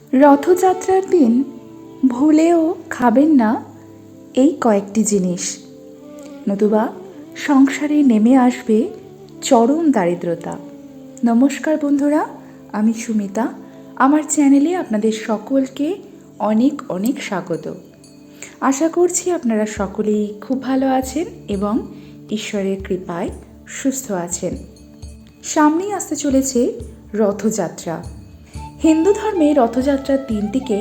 রথযাত্রার দিন ভুলেও খাবেন না এই কয়েকটি জিনিস। নতুবা সংসারে নেমে আসবে চরম দারিদ্রতা। নমস্কার বন্ধুরা, আমি সুমিতা। আমার চ্যানেলে আপনাদের সকলকে অনেক অনেক স্বাগত। আশা করছি আপনারা সকলেই খুব ভালো আছেন এবং ঈশ্বরের কৃপায় সুস্থ আছেন। সামনেই আসতে চলেছে রথযাত্রা। হিন্দু ধর্মে রথযাত্রার দিনটিকে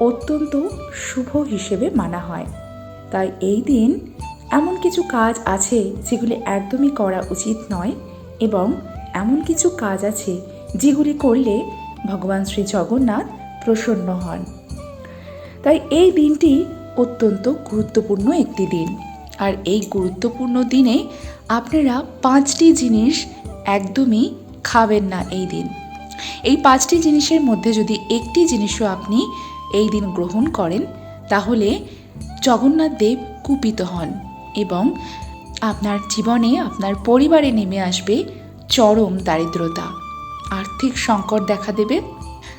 অত্যন্ত শুভ হিসেবে মানা হয়। তাই এই দিন এমন কিছু কাজ আছে যেগুলি একদমই করা উচিত নয় এবং এমন কিছু কাজ আছে যেগুলি করলে ভগবান শ্রী জগন্নাথ প্রসন্ন হন। তাই এই দিনটি অত্যন্ত গুরুত্বপূর্ণ একটি দিন। আর এই গুরুত্বপূর্ণ দিনে আপনারা পাঁচটি জিনিস একদমই খাবেন না এই দিন। এই পাঁচটি জিনিসের মধ্যে যদি একটি জিনিসও আপনি এই দিন গ্রহণ করেন, তাহলে জগন্নাথ দেব কুপিত হন এবং আপনার জীবনে, আপনার পরিবারে নেমে আসবে চরম দারিদ্রতা। আর্থিক সংকট দেখা দেবে।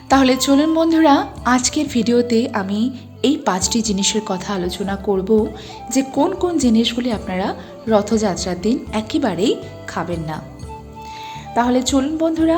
তাহলে চলুন বন্ধুরা, আজকের ভিডিওতে আমি এই পাঁচটি জিনিসের কথা আলোচনা করব যে কোন কোন জিনিসগুলি আপনারা রথযাত্রার দিন একেবারেই খাবেন না। তাহলে চলুন বন্ধুরা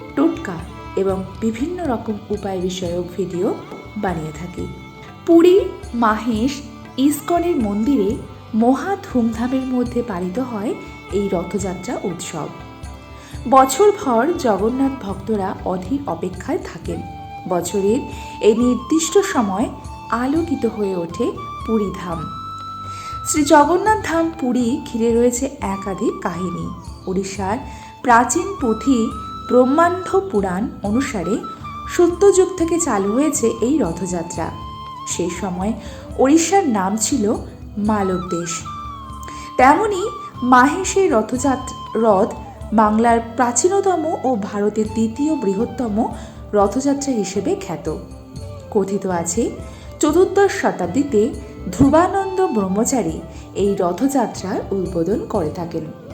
টোটকা এবং বিভিন্ন রকম উপায় বিষয়ক ভিডিও বানিয়ে থাকি। পুরী, মাহেশ, ইস্কনের মন্দিরে মহা ধুমধামের মধ্যে পালিত হয় এই রথযাত্রা উৎসব। বছরভর জগন্নাথ ভক্তরা অধীর অপেক্ষায় থাকেন। বছরের এই নির্দিষ্ট সময় আলোকিত হয়ে ওঠে পুরী ধাম। শ্রী জগন্নাথ ধাম পুরী ঘিরে রয়েছে একাধিক কাহিনী। উড়িষ্যার প্রাচীন পুঁথি ব্রহ্মাণ্ড পুরাণ অনুসারে সত্যযুগ থেকে চালু হয়েছে এই রথযাত্রা। সেই সময় ওড়িশার নাম ছিল মালব দেশ। তেমনি মাহেশের রথযাত্রা রথ বাংলার প্রাচীনতম ও ভারতের দ্বিতীয় বৃহত্তম রথযাত্রা হিসেবে খ্যাত। কথিত আছে, চতুর্দশ শতাব্দীতে ধ্রুবানন্দ ব্রহ্মচারী এই রথযাত্রার উদ্বোধন করে থাকেন।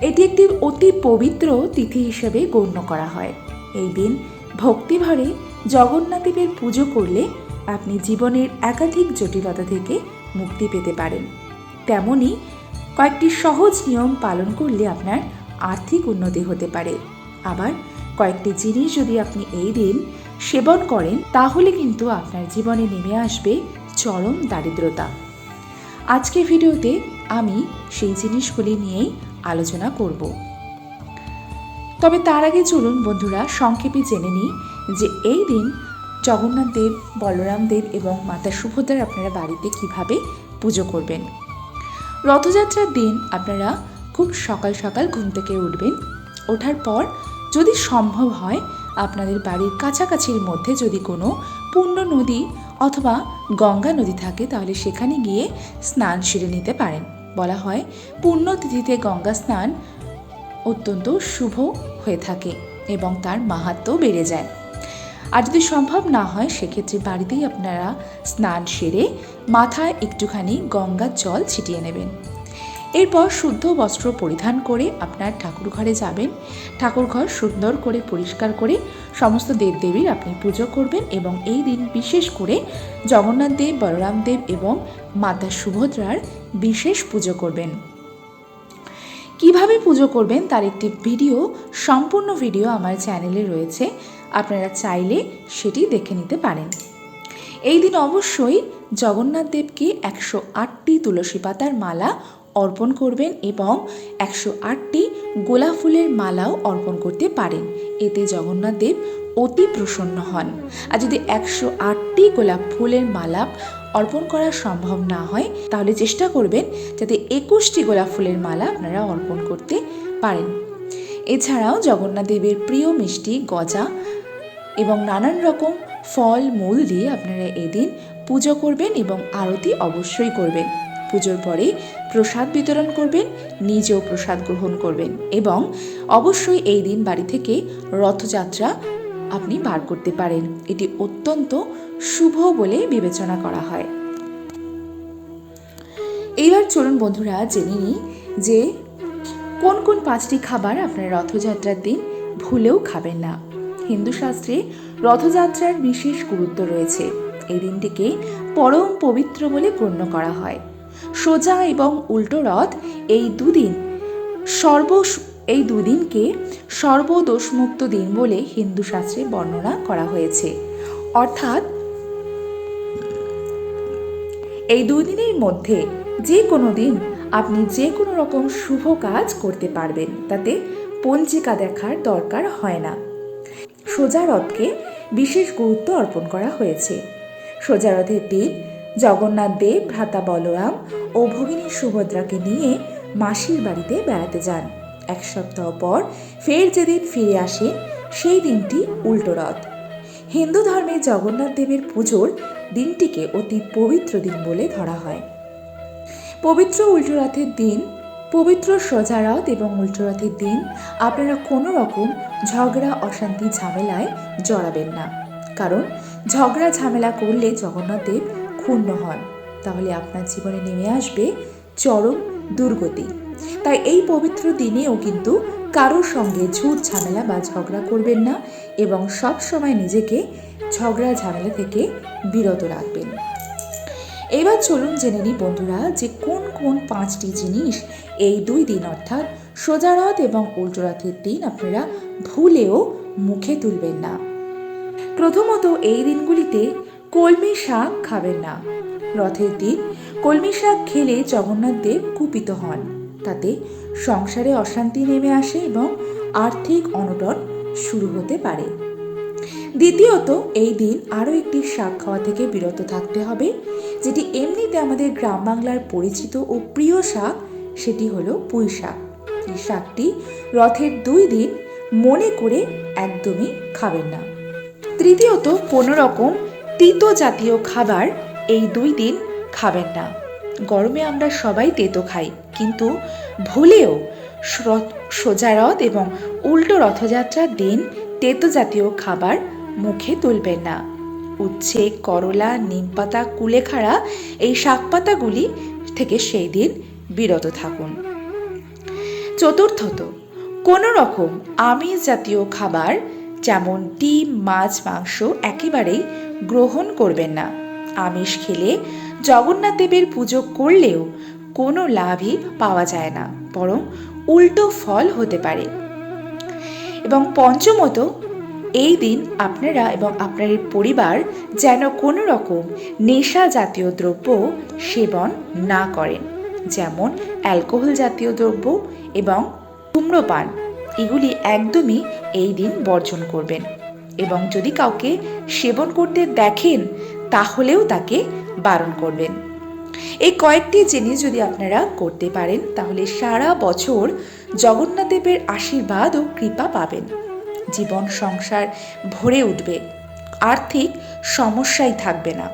এটি একটি অতি পবিত্র তিথি হিসেবে গণ্য করা হয়। এই দিন ভক্তিভরে জগন্নাথদেবের পুজো করলে আপনি জীবনের একাধিক জটিলতা থেকে মুক্তি পেতে পারেন। তেমনি কয়েকটি সহজ নিয়ম পালন করলে আপনার আর্থিক উন্নতি হতে পারে। আবার কয়েকটি জিনিস যদি আপনি এই দিন সেবন করেন, তাহলে কিন্তু আপনার জীবনে নেমে আসবে চরম দারিদ্রতা। আজকের ভিডিওতে আমি সেই জিনিসগুলি নিয়েই আলোচনা করব। তবে তার আগে চলুন বন্ধুরা, সংক্ষেপে জেনে নিই যে এই দিন জগন্নাথ দেব, বলরাম দেব এবং মাতা সুভদ্রার আপনারা বাড়িতে কীভাবে পুজো করবেন? রথযাত্রার দিন আপনারা খুব সকাল সকাল ঘুম থেকে উঠবেন। ওঠার পর যদি সম্ভব হয়, আপনাদের বাড়ির কাছাকাছির মধ্যে যদি কোনো পূর্ণ নদী অথবা গঙ্গা নদী থাকে, তাহলে সেখানে গিয়ে স্নান সেরে নিতে পারেন। বলা হয় পুণ্যতিথিতে গঙ্গা স্নান অত্যন্ত শুভ হয়ে থাকে এবং তার মাহাত্ম বেড়ে যায়। আর যদি সম্ভব না হয়, সেক্ষেত্রে বাড়িতেই আপনারা স্নান সেরে মাথায় একটুখানি গঙ্গার জল ছিটিয়ে নেবেন। এরপর শুদ্ধ বস্ত্র পরিধান করে আপনার ঠাকুর ঘরে যাবেন। ঠাকুর ঘর সুন্দর করে পরিষ্কার করে সমস্ত দেবদেবীর আপনি পুজো করবেন এবং এই দিন বিশেষ করে জগন্নাথ দেব, বলরাম দেব এবং মাতা সুভদ্রার বিশেষ পুজো করবেন। কীভাবে পুজো করবেন তার একটি ভিডিও, সম্পূর্ণ ভিডিও আমার চ্যানেলে রয়েছে। আপনারা চাইলে সেটি দেখে নিতে পারেন। এই দিন অবশ্যই জগন্নাথ দেবকে একশো আটটি তুলসী পাতার মালা অর্পণ করবেন এবং একশো আটটি গোলাপ ফুলের মালাও অর্পণ করতে পারেন। এতে জগন্নাথ দেব অতি প্রসন্ন হন। আর যদি একশো আটটি গোলাপ ফুলের মালা অর্পণ করা সম্ভব না হয়, তাহলে চেষ্টা করবেন যাতে একুশটি গোলাপ ফুলের মালা আপনারা অর্পণ করতে পারেন। এছাড়াও জগন্নাথ দেবের প্রিয় মিষ্টি গজা এবং নানান রকম ফল, মূল দিয়ে আপনারা এদিন পুজো করবেন এবং আরতি অবশ্যই করবেন। পুজোর পরে প্রসাদ বিতরণ করবেন, নিজেও প্রসাদ গ্রহণ করবেন এবং অবশ্যই এই দিন বাড়ি থেকে রথযাত্রা আপনি বার করতে পারেন। এটি অত্যন্ত শুভ বলে বিবেচনা করা হয়। এইবার চলুন বন্ধুরা, জেনে নিই যে কোন কোন পাঁচটি খাবার আপনার রথযাত্রার দিন ভুলেও খাবেন না। হিন্দু শাস্ত্রে রথযাত্রার বিশেষ গুরুত্ব রয়েছে। এই দিনটিকে পরম পবিত্র বলে গণ্য করা হয়। সোজা এবং উল্টো রথ এই দুদিন। সর্ব এই দুদিনকে সর্বদোষমুক্ত দিন বলে হিন্দু শাস্ত্রে বর্ণনা করা হয়েছে। অর্থাৎ এই দুই দিনের মধ্যে যে কোনো দিন আপনি যে কোনো রকম শুভ কাজ করতে পারবেন, তাতে পঞ্জিকা দেখার দরকার হয় না। সোজা রথকে বিশেষ গুরুত্ব অর্পণ করা হয়েছে। সোজা রথের দিন জগন্নাথ দেব, ভ্রাতা বলরাম ও ভগিনী সুভদ্রাকে নিয়ে মাসির বাড়িতে বেড়াতে যান। এক সপ্তাহ পর ফের যেদিন ফিরে আসেন সেই দিনটি উল্টো রথ। হিন্দু ধর্মে জগন্নাথ দেবের পুজোর দিনটিকে অতি পবিত্র দিন বলে ধরা হয়। পবিত্র উল্টো রথের দিন, পবিত্র সোজা রথ এবং উল্টো রথের দিন আপনারা কোনো রকম ঝগড়া, অশান্তি, ঝামেলায় জড়াবেন না। কারণ ঝগড়া, ঝামেলা করলে জগন্নাথ দেব ক্ষুণ্ণ হন। তাহলে আপনার জীবনে নেমে আসবে চরম দুর্গতি। তাই এই পবিত্র দিনেও কিন্তু কারোর সঙ্গে ঝুট ঝামেলা বা ঝগড়া করবেন না এবং সব সময় নিজেকে ঝগড়া ঝামেলা থেকে বিরত রাখবেন। এবার চলুন জেনে নিই বন্ধুরা যে কোন কোন পাঁচটি জিনিস এই দুই দিন অর্থাৎ সোজা রথ এবং উল্টো রথের দিন আপনারা ভুলেও মুখে তুলবেন না। প্রথমত এই দিনগুলিতে কলমি শাক খাবেন না। রথের দিন কলমি শাক খেলে জগন্নাথ দেব কুপিত হন। তাতে সংসারে অশান্তি নেমে আসে এবং আর্থিক অনটন শুরু হতে পারে। দ্বিতীয়ত, এই দিন আরও একটি শাক খাওয়া থেকে বিরত থাকতে হবে, যেটি এমনিতে আমাদের গ্রাম বাংলার পরিচিত ও প্রিয় শাক, সেটি হলো পুঁই শাক। এই শাকটি রথের দুই দিন মনে করে একদমই খাবেন না। তৃতীয়ত, কোনো রকম তিতো জাতীয় খাবার এই দুই দিন খাবেন না। গরমে আমরা সবাই তেতো খাই, কিন্তু ভুলেও সোজা রথ এবং উল্টো রথযাত্রার দিন তেতো জাতীয় খাবার মুখে তুলবেন না। উচ্ছে, করলা, নিমপাতা, কুলেখাড়া এই শাকপাতাগুলি থেকে সেই দিন বিরত থাকুন। চতুর্থত কোনো রকম আমিষ জাতীয় খাবার যেমন ডিম, মাছ, মাংস একেবারেই গ্রহণ করবেন না। আমিষ খেলে জগন্নাথ দেবের পুজো করলেও কোনো লাভই পাওয়া যায় না, বরং উল্টো ফল হতে পারে। এবং পঞ্চমত, এই দিন আপনারা এবং আপনার পরিবার যেন কোনো রকম নেশা জাতীয় দ্রব্য সেবন না করেন, যেমন অ্যালকোহল জাতীয় দ্রব্য এবং ধূম্রপান। এগুলি একদমই এই দিন বর্জন করবেন। এবং যদি কাউকে সেবন করতে দেখেন, তাহলেও তাকে বারণ করবেন। এই কয়েকটি জিনিস যদি আপনারা করতে পারেন, তাহলে সারা বছর জগন্নাথদেবের আশীর্বাদ ও কৃপা পাবেন। জীবন সংসার ভরে উঠবে। আর্থিক সমস্যাই থাকবে না।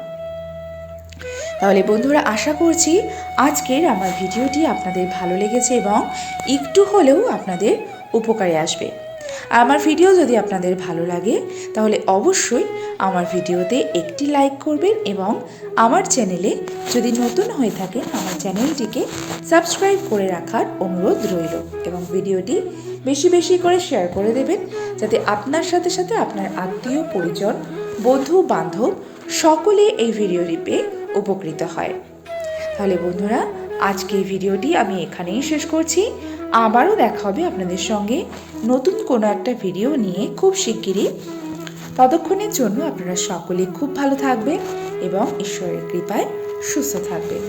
তাহলে বন্ধুরা, আশা করছি আজকের আমার ভিডিওটি আপনাদের ভালো লেগেছে এবং একটু হলেও আপনাদের উপকারে আসবে। আমার ভিডিও যদি আপনাদের ভালো লাগে, তাহলে অবশ্যই আমার ভিডিওতে একটি লাইক করবেন এবং আমার চ্যানেলে যদি নতুন হয়ে থাকেন, আমার চ্যানেলটিকে সাবস্ক্রাইব করে রাখার অনুরোধ রইল এবং ভিডিওটি বেশি বেশি করে শেয়ার করে দেবেন, যাতে আপনার সাথে সাথে আপনার আত্মীয়, পরিজন, বন্ধু, বান্ধব সকলে এই ভিডিওটি পেয়ে উপকৃত হয়। তাহলে বন্ধুরা আজকে এই ভিডিওটি আমি এখানেই শেষ করছি। আবারও দেখা হবে আপনাদের সঙ্গে নতুন কোনো একটা ভিডিও নিয়ে খুব শিগগিরই। ততক্ষণের জন্য আপনারা সকলে খুব ভালো থাকবেন এবং ঈশ্বরের কৃপায় সুস্থ থাকবেন।